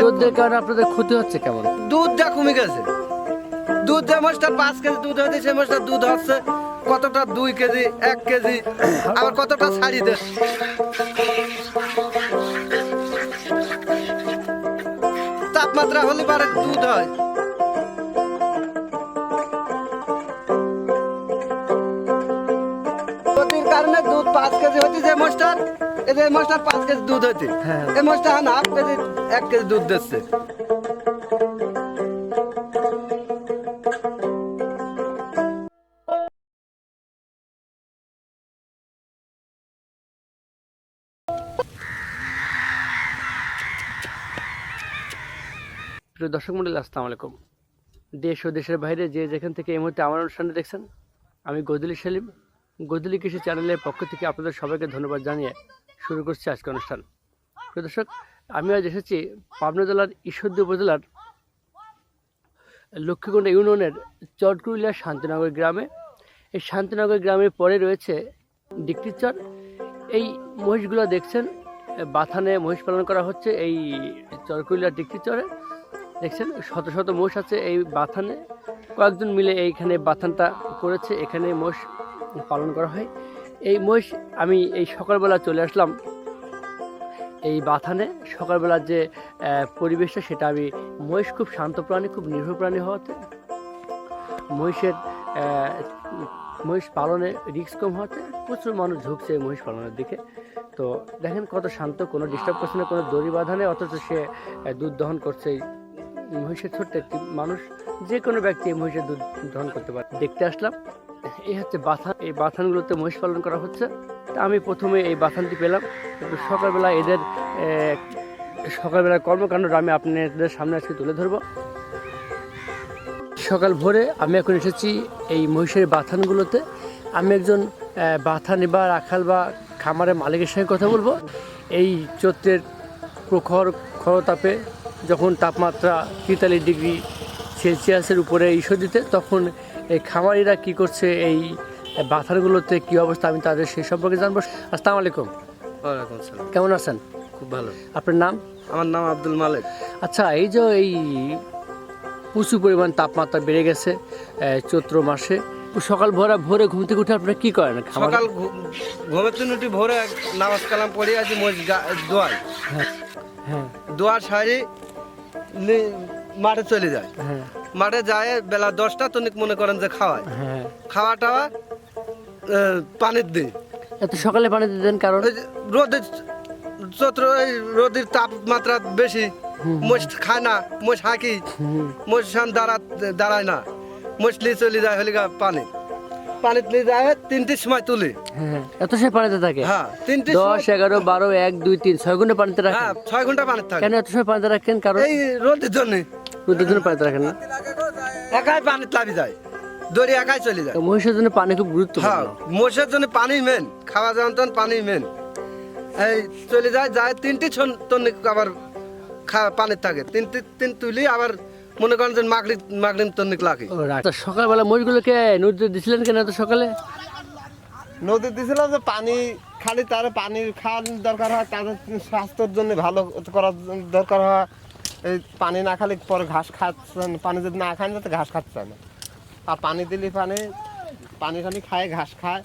রোদের কারণে আপনাদের ক্ষতি হচ্ছে কেমন? দুধ যা কমে গেছে। দুধ পাঁচ কেজি দুধ দুধ হচ্ছে কতটা দুই কেজি, এক কেজি, আবার কতটা তাপমাত্রা হলে পারে দুধ হয়। কারণে দুধ পাঁচ কেজি হচ্ছে যে মাছটার এই যে মাছটার পাঁচ কেজি দুধ হচ্ছে হ্যাঁ। এই মাছটা হান হাফ কেজি এক কেজি দুধ দিচ্ছে। প্রিয় দর্শক মন্ডলী আসসালামু আলাইকুম। দেশ ও দেশের বাইরে যে যেখান থেকে এই মুহূর্তে আমার অনুষ্ঠানে দেখছেন আমি গদুলি সেলিম। গদুলি কৃষি চ্যানেলের পক্ষ থেকে আপনাদের সবাইকে ধন্যবাদ জানিয়ে শুরু করছি আজকে অনুষ্ঠান। দর্শক আমি আজ এসেছি পাবনা জেলার ঈশ্বরদী উপজেলার লক্ষ্মীকুণ্ড ইউনিয়নের চটকুইলা শান্তিনগর গ্রামে। এই শান্তিনগর গ্রামের পরে রয়েছে ডিকটির চর। এই মহিষগুলো দেখছেন, বাথানে মহিষ পালন করা হচ্ছে এই চরকুইলা ডিকটির চরে। দেখছেন, শত শত মোষ আছে এই বাথানে। কয়েকজন মিলে এইখানে বাথানটা করেছে, এখানে মোষ পালন করা হয়। এই মহিষ, আমি এই সকালবেলা চলে আসলাম। এই বাথানে সকালবেলার যে পরিবেশটা, সেটা আমি, মহিষ খুব শান্ত প্রাণী, খুব নির্ভর প্রাণী হওয়াতে, মহিষের মহিষ পালনে রিস্ক কম হওয়াতে প্রচুর মানুষ ঝুঁকছে এই মহিষ পালনের দিকে। তো দেখেন কত শান্ত, কোনো ডিস্টার্ব করছে না, কোনো দড়ি বাঁধা নেই, অথচ সে দুধ দহন করছে মহিষের ছোট্ট একটি মানুষ। যে কোনো ব্যক্তি এই মহিষের দুধ দহন করতে পারে। দেখতে আসলাম এই হচ্ছে বাথান, এই বাথানগুলোতে মহিষ পালন করা হচ্ছে। তা আমি প্রথমে এই বাথানটি পেলাম। কিন্তু সকালবেলা এদের সকালবেলা কর্মকাণ্ডটা আমি আপনাদের সামনে আজকে তুলে ধরবো। সকাল ভোরে আমি এখন এসেছি এই মহিষের বাথানগুলোতে। আমি একজন বাথান বা রাখাল বা খামারের মালিকের সঙ্গে কথা বলব। এই চৈত্রের প্রখর খরতাপে যখন তাপমাত্রা তেতাল্লিশ ডিগ্রি সেলসিয়াসের উপরে ইস্যু দিতে, তখন এই খামারিরা কি করছে এই বাথারগুলোতে কি অবস্থা আমি তাদের সেই সম্পর্কে জানব। আসসালামু আলাইকুম। ওয়ালাইকুম কেমন আছেন? খুব ভালো। আপনার নাম? আমার নাম আব্দুল মালিক। আচ্ছা এই যে এই প্রচুর পরিমাণ তাপমাত্রা বেড়ে গেছে চৈত্র মাসে। সকাল ভোরা ভোরে ঘুম থেকে উঠে আপনারা কি করেন সকাল ঘুমের থেকে উঠি ভোরে নামাজ কালাম পড়ে আছি মোজ দোয়াই হ্যাঁ দোয়ার সারি মাঠে চলে যায়। হ্যাঁ। মাঠে যায় বেলা দশটা তনিক মনে করেন যে খাওয়ায়। হ্যাঁ। খাওয়া টাওয়া পানির দিই এত সকালে পানি দিয়ে দেন কারণ? রোদের চৈত্র রোদের তাপমাত্রা বেশি। মোষ খায় না মোষ হাঁকি মোষ দাঁড়া দাঁড়ায় না। মোষলি চলে যায় হলে পানি। পানি তুলে যায় তিনটির সময় তুলি। হ্যাঁ এত সে পানিতে থাকে? হ্যাঁ তিনটির দশ এগারো বারো এক দুই তিন ছয় ঘণ্টা পানিতে রাখেন? হ্যাঁ ছয় ঘণ্টা পানি থাকে। কেন এত সময় পানিতে রাখেন? কারণ এই রোদের জন্য। জন্য পানিতে রাখেন না? একাই পানি লাভি যায় দড়ি একাই চলে যায়। মহিষের জন্য পানি খুব হ্যাঁ গুরুত্বপূর্ণ জন্য পানি মেন খাওয়া যাওয়ার পানি মেন এই চলে যায় যায় তিনটি তনিক আবার খা- পানির থাকে। তিনটি তিন তুলি আবার মনে করেন যে মাগরি মাগরিম তনিক লাগে। তা সকালবেলা মহিষগুলোকে নদীতে দিছিলেন কেন এত সকালে? নদী দিয়েছিলাম যে পানি খালি তার পানির খাওয়ার দরকার হয় তাদের স্বাস্থ্যের জন্য ভালো করার দরকার হয়। এই পানি না খালি পরে ঘাস খাচ্ছে না। পানি যদি না খান যাতে ঘাস খাচ্ছে না। আর পানি দিলে পানি পানি টানি খায় ঘাস খায়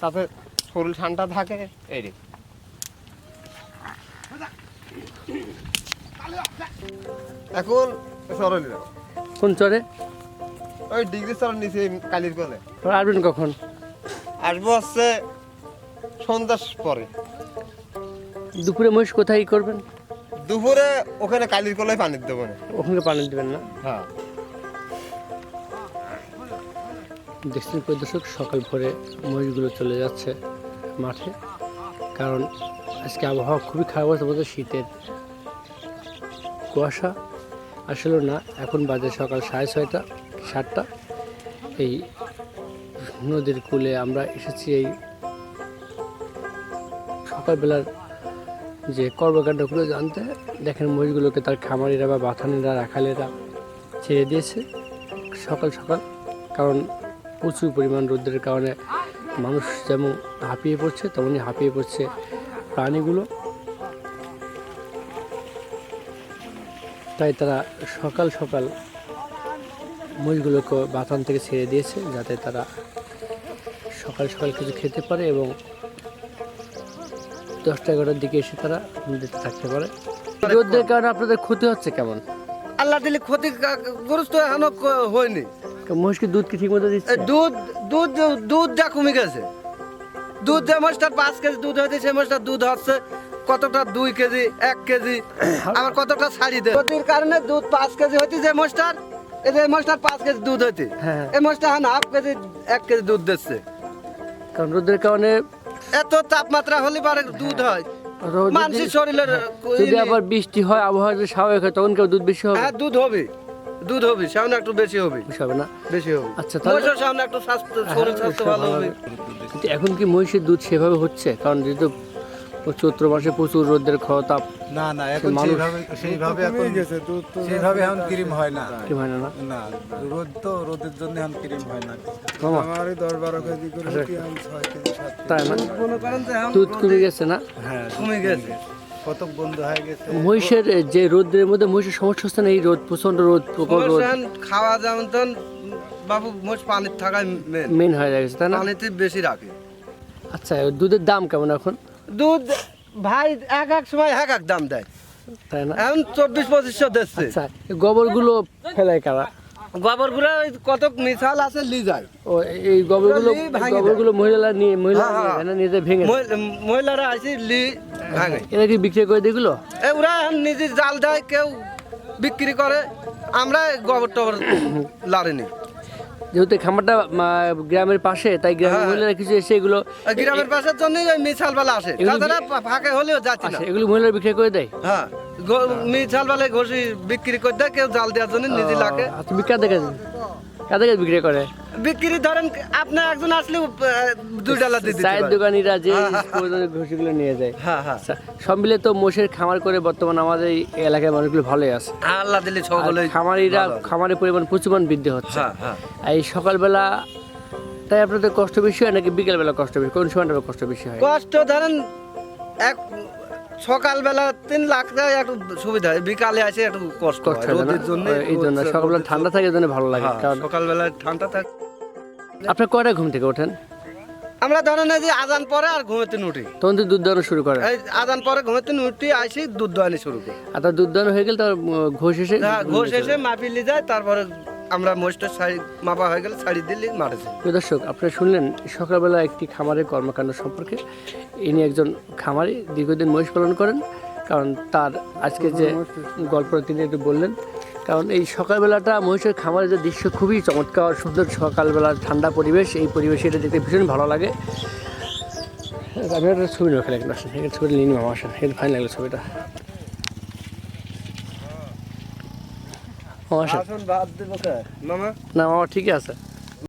তাতে শরীর ঠান্ডা থাকে এই রে। এখন সরলি কোন চরে? ওই ডিগ্রি চর নিচে কালির কলে। আসবেন কখন? আসব হচ্ছে সন্ধ্যার পরে। দুপুরে মহিষ কোথায় করবেন? দুপুরে ওখানে কালির কলায় পানি দেবো না ওখানে পানি দেবেন না? হ্যাঁ। দেখছেন পরিদর্শক সকাল ভোরে মহিষগুলো চলে যাচ্ছে মাঠে। কারণ আজকে আবহাওয়া খুবই খারাপ হচ্ছে বলতে শীতের কুয়াশা। আসলে না এখন বাজে সকাল সাড়ে ছয়টা সাতটা। এই নদীর কূলে আমরা এসেছি এই সকালবেলার যে কর্মকাণ্ডগুলো জানতে দেখেন মহিষগুলোকে তার খামারিরা বা বাথানিরা, রাখালেরা ছেড়ে দিয়েছে সকাল সকাল, কারণ প্রচুর পরিমাণ রোদ্রের কারণে মানুষ যেমন হাঁপিয়ে পড়ছে তেমনই হাঁপিয়ে পড়ছে প্রাণীগুলো। তাই তারা সকাল সকাল মহিষগুলোকে বাথান থেকে ছেড়ে দিয়েছে, যাতে তারা সকাল সকাল কিছু খেতে পারে এবং দশটা এগারোটার দিকে এসে তারা নদীতে থাকতে পারে। রোদের কারণে আপনাদের ক্ষতি হচ্ছে কেমন? আল্লাহ দিলে ক্ষতি গ্রস্ত এখনও হয়নি। মহিষ কি দুধ কি ঠিক মতো দিচ্ছে? দুধ দুধ দুধ যা কমে গেছে। দুধ যে মাছটার পাঁচ কেজি দুধ হয়েছে সেই মাছটার দুধ হচ্ছে কতটা দুই কেজি এক কেজি আবার কতটা ছাড়ি দেয়? ক্ষতির কারণে দুধ পাঁচ কেজি হইতে যে মাছটার এই যে মাছটার পাঁচ কেজি দুধ হইতে। এই এখন হাফ কেজি এক কেজি দুধ দিচ্ছে। কারণ রোদের কারণে এত তাপমাত্রা হলে পারে দুধ হয়। মানুষের শরীরের যদি আবার বৃষ্টি হয় আবহাওয়া যদি স্বাভাবিক হয় তখন কেউ দুধ বেশি হবে? হ্যাঁ দুধ হবে। দুধ হবে সামনে একটু বেশি হবে। হবে না? বেশি হবে। আচ্ছা, তাহলে- সামনে একটু স্বাস্থ্য শরীর স্বাস্থ্য ভালো হবে। কিন্তু এখন কি মহিষের দুধ সেভাবে হচ্ছে? কারণ যেহেতু চৈত্র মাসে প্রচুর রোদের খতাপ না না এখন মানুষ- সেইভাবে সেইভাবে এখন সেইভাবে এখন ক্রিম হয় না। কি হয় না না? রোদ তো রোদের জন্য এখন ক্রিম হয় না। আমারই দশ বারো কেজি করে ছয় কেজি তাই না? মনে করেন দুধ কমে গেছে না? হ্যাঁ কমে গেছে। কত বন্ধ হয়ে গেছে। মহিষের যে রোদের মধ্যে মহিষের সমস্যা হচ্ছে না এই রোদ প্রচণ্ড রোদ রোদ। খাওয়া যেমন বাবু মোট পানির থাকায় মেন মেন হয়ে গেছে তাই না? পানিতে বেশি রাখে। আচ্ছা দুধের দাম কেমন এখন? দুধ ভাই এক এক সময় এক এক দাম দেয়। তাই না? এখন চব্বিশ পঁচিশশো দিচ্ছে আচ্ছা গোবরগুলো ফেলায় কারা? গোবরগুলো কত মিশাল আছে লি যায়। ও এই গোবরগুলো গোবরগুলো মহিলারা নিয়ে মহিলারা হ্যাঁ, হ্যাঁ। নিজে ভেঙে মহিলারা আসি লি ভাঙে। এরা কি বিক্রি করে দিগুলো এ ওরা নিজে জাল দেয় কেউ বিক্রি করে। আমরা গোবর টবর লাড়িনি যেহেতু খামারটা গ্রামের পাশে তাই গ্রামের হ্যাঁ। মহিলারা কিছু এসে এগুলো গ্রামের পাশের জন্য ওই মিশাল বেলা আসে। তাছাড়া ফাঁকে হলেও যাচ্ছে না। এগুলো মহিলারা বিক্রি করে দেয়? হ্যাঁ। মিশাল বেলায় ঘষি বিক্রি করে দেয় কেউ জাল দেওয়ার জন্য নিজে লাগে। তুমি কাদের কাছে কাদের কাছে বিক্রি করে? বিক্রি ধরেন আপনি একজন আসলে দুই ডালা দিয়ে দিতে চায়ের দোকানিরা যে ঘষিগুলো নিয়ে যায়। হ্যাঁ হ্যাঁ। সব মিলে তো মোষের খামার করে বর্তমান আমাদের এই এলাকার মানুষগুলো ভালোই আছে। আল্লাহ দিলে আর সকলেই খামারিরা খামারের পরিমাণ প্রচুর বৃদ্ধি হচ্ছে। হ্যাঁ হ্যাঁ। এই সকালবেলা তাই আপনাদের কষ্ট বেশি হয় নাকি বিকেলবেলা কষ্ট বেশি? কোন সময়টা কষ্ট বেশি হয়? কষ্ট ধরেন এক সকালবেলা তিন লাখ টাকা একটু সুবিধা হয় বিকালে আসে একটু কষ্ট হয় হয় রোদের জন্য এই জন্য সকালবেলা ঠান্ডা থাকে জন্য ভালো লাগে কারণ সকালবেলা ঠান্ডা থাকে। আপনার কয়টা ঘুম থেকে ওঠেন? আমরা ধরেন এই যে আজান পরে আর ঘুমেতে উঠি। তখন তো দুধ দানো শুরু করে এই আজান পরে ঘুমেতে উঠি আসি দুধ দোয়ানি শুরু করি। আর তার দুধ দানো হয়ে গেলে তার ঘোষ এসে হ্যাঁ, ঘোষ এসে মাপিলি যায় তারপরে আমরা মোষটা শাড়ি মাপা হয়ে গেলে শাড়ি দিলি মারে যাই। প্রিয় দর্শক আপনারা শুনলেন সকালবেলা একটি খামারের কর্মকাণ্ড সম্পর্কে। ইনি একজন খামারি দীর্ঘদিন মহিষ পালন করেন কারণ তার আজকে যে গল্পটা তিনি একটু বললেন কারণ এই সকালবেলাটা মহিষের খামারের যে দৃশ্য খুবই চমৎকার সুন্দর সকালবেলা ঠান্ডা পরিবেশ এই পরিবেশে এটা দেখতে ভীষণ ভালো লাগে। আমি একটা ছবি নেব খেলে আসেন এখানে ছবিটা নিয়ে নিলাম আসেন এখানে ফাইন লাগল ছবিটা। না মামা ঠিকই আছে।